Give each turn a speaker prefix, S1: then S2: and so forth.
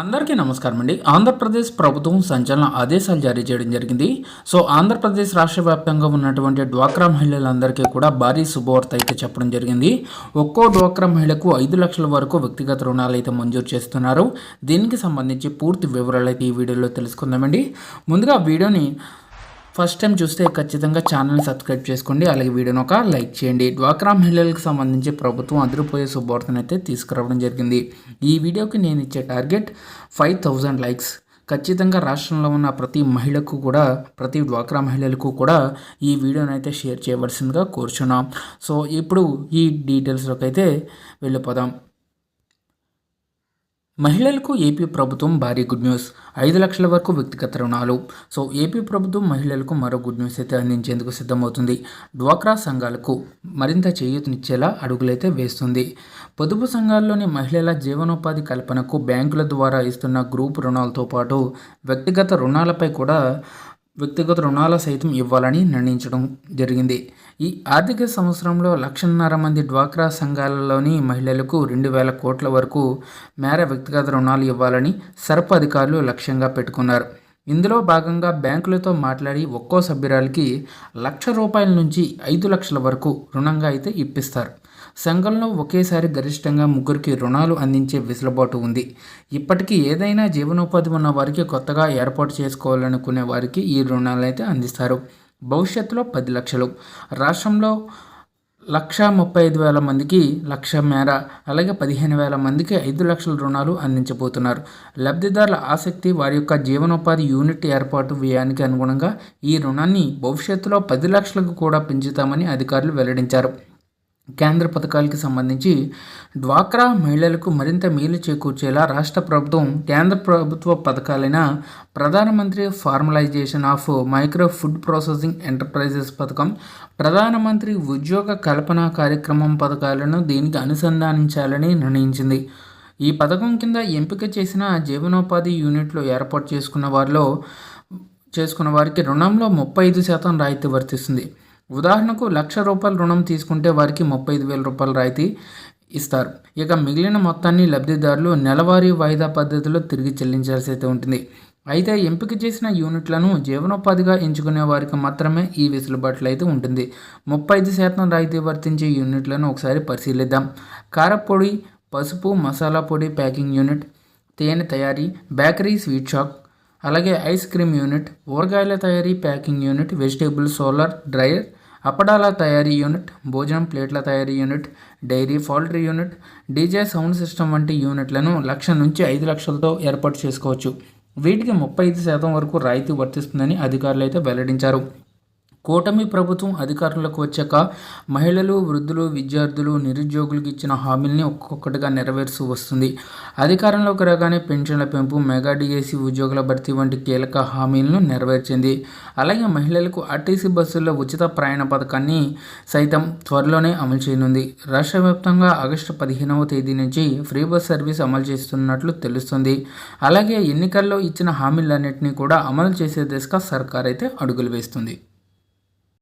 S1: అందరికీ నమస్కారం అండి. ఆంధ్రప్రదేశ్ ప్రభుత్వం సంచలన ఆదేశాలు జారీ చేయడం జరిగింది. సో ఆంధ్రప్రదేశ్ రాష్ట్ర వ్యాప్తంగా ఉన్నటువంటి డ్వాక్రా మహిళలందరికీ కూడా భారీ శుభవార్త అయితే చెప్పడం జరిగింది. ఒక్కో డ్వాక్రా మహిళకు ఐదు లక్షల వరకు వ్యక్తిగత రుణాలు అయితే మంజూరు చేస్తున్నారు. దీనికి సంబంధించి పూర్తి వివరాలు అయితే ఈ వీడియోలో తెలుసుకుందామండి. ముందుగా వీడియోని ఫస్ట్ టైం చూస్తే ఖచ్చితంగా ఛానల్ని సబ్స్క్రైబ్ చేసుకోండి. అలాగే వీడియోని ఒక లైక్ చేయండి. డ్వాక్రా మహిళలకు సంబంధించి ప్రభుత్వం అదిరిపోయే శుభవార్తను అయితే తీసుకురావడం జరిగింది. ఈ వీడియోకి నేను ఇచ్చే టార్గెట్ ఫైవ్ థౌజండ్ లైక్స్ ఖచ్చితంగా రాష్ట్రంలో ఉన్న ప్రతి మహిళకు కూడా ప్రతి డ్వాక్రా మహిళలకు కూడా ఈ వీడియోని అయితే షేర్ చేయవలసిందిగా కోరుచున్నాం. సో ఇప్పుడు ఈ డీటెయిల్స్లోకి అయితే వెళ్ళిపోదాం. మహిళలకు ఏపీ ప్రభుత్వం భారీ గుడ్ న్యూస్. ఐదు లక్షల వరకు వ్యక్తిగత రుణాలు. సో ఏపీ ప్రభుత్వం మహిళలకు మరో గుడ్ న్యూస్ అయితే అందించేందుకు సిద్ధమవుతుంది. డ్వాక్రా సంఘాలకు మరింత చేయూతనిచ్చేలా అడుగులైతే వేస్తుంది. పొదుపు సంఘాల్లోని మహిళల జీవనోపాధి కల్పనకు బ్యాంకుల ద్వారా ఇస్తున్న గ్రూప్ రుణాలతో పాటు వ్యక్తిగత రుణాలపై కూడా వ్యక్తిగత రుణాల సైతం ఇవ్వాలని నిర్ణయించడం జరిగింది. ఈ ఆర్థిక సంవత్సరంలో లక్షన్నర మంది డ్వాక్రా సంఘాలలోని మహిళలకు రెండు వేల కోట్ల వరకు మేర వ్యక్తిగత రుణాలు ఇవ్వాలని సర్ప్ అధికారులు లక్ష్యంగా పెట్టుకున్నారు. ఇందులో భాగంగా బ్యాంకులతో మాట్లాడి ఒక్కో సభ్యురాలకి లక్ష రూపాయల నుంచి ఐదు లక్షల వరకు రుణంగా అయితే ఇప్పిస్తారు. సంఘంలో ఒకేసారి గరిష్టంగా ముగ్గురికి రుణాలు అందించే వెసులుబాటు ఉంది. ఇప్పటికీ ఏదైనా జీవనోపాధి ఉన్న వారికి కొత్తగా ఏర్పాటు చేసుకోవాలనుకునే వారికి ఈ రుణాలు అయితే అందిస్తారు. భవిష్యత్తులో పది లక్షలు. రాష్ట్రంలో లక్ష ముప్పై ఐదు వేల మందికి లక్ష మేర అలాగే పదిహేను వేల మందికి ఐదు లక్షల రుణాలు అందించబోతున్నారు. లబ్ధిదారుల ఆసక్తి వారి యొక్క జీవనోపాధి యూనిట్ ఏర్పాటు వ్యయానికి అనుగుణంగా ఈ రుణాన్ని భవిష్యత్తులో పది లక్షలకు కూడా పెంచుతామని అధికారులు వెల్లడించారు. కేంద్ర పథకాలకి సంబంధించి డ్వాక్రా మహిళలకు మరింత మేలు చేకూర్చేలా రాష్ట్ర ప్రభుత్వం కేంద్ర ప్రభుత్వ పథకాలైన ప్రధానమంత్రి formalisation of micro food processing enterprises పథకం ప్రధానమంత్రి ఉద్యోగ కల్పన కార్యక్రమం పథకాలను దీనికి అనుసంధానించాలని నిర్ణయించింది. ఈ పథకం కింద ఎంపిక చేసిన జీవనోపాధి యూనిట్లు ఏర్పాటు చేసుకున్న వారిలో చేసుకున్న వారికి రుణంలో ముప్పై ఐదు శాతం రాయితీ వర్తిస్తుంది. ఉదాహరణకు లక్ష రూపాయలు రుణం తీసుకుంటే వారికి ముప్పై ఐదు వేల రూపాయల రాయితీ ఇస్తారు. ఇక మిగిలిన మొత్తాన్ని లబ్ధిదారులు నెలవారీ వాయిదా పద్ధతిలో తిరిగి చెల్లించాల్సి అయితే ఉంటుంది. అయితే ఎంపిక చేసిన యూనిట్లను జీవనోపాధిగా ఎంచుకునే వారికి మాత్రమే ఈ వెసులుబాట్లు అయితే ఉంటుంది. ముప్పై ఐదు శాతం రాయితీ వర్తించే యూనిట్లను ఒకసారి పరిశీలిద్దాం. కారపొడి పసుపు మసాలా పొడి ప్యాకింగ్ యూనిట్ తేనె తయారీ బేకరీ స్వీట్ షాప్ అలాగే ఐస్ క్రీమ్ యూనిట్ ఊరగాయల తయారీ packing unit vegetable solar dryer అప్పడాల తయారీ యూనిట్ భోజనం ప్లేట్ల తయారీ unit dairy poultry unit DJ sound system వంటి యూనిట్లను లక్ష నుంచి ఐదు లక్షలతో ఏర్పాటు చేసుకోవచ్చు. వీటికి ముప్పై ఐదు శాతం వరకు రాయితీ వర్తిస్తుందని అధికారులు అయితే వెల్లడించారు. కూటమి ప్రభుత్వం అధికారంలోకి వచ్చాక మహిళలు వృద్ధులు విద్యార్థులు నిరుద్యోగులకు ఇచ్చిన హామీల్ని ఒక్కొక్కటిగా నెరవేరుస్తూ వస్తుంది. అధికారంలోకి రాగానే పెన్షన్ల పెంపు మెగా డిఏసీ ఉద్యోగుల భర్తీ వంటి కీలక హామీలను నెరవేర్చింది. అలాగే మహిళలకు ఆర్టీసీ బస్సుల్లో ఉచిత ప్రయాణ పథకాన్ని సైతం త్వరలోనే అమలు చేయనుంది. రాష్ట్ర వ్యాప్తంగా ఆగస్టు పదిహేనవ తేదీ నుంచి ఫ్రీ బస్ సర్వీస్ అమలు చేస్తున్నట్లు తెలుస్తుంది. అలాగే ఎన్నికల్లో ఇచ్చిన హామీలన్నింటినీ కూడా అమలు చేసే దిశగా సర్కార్ అయితే అడుగులు వేస్తుంది.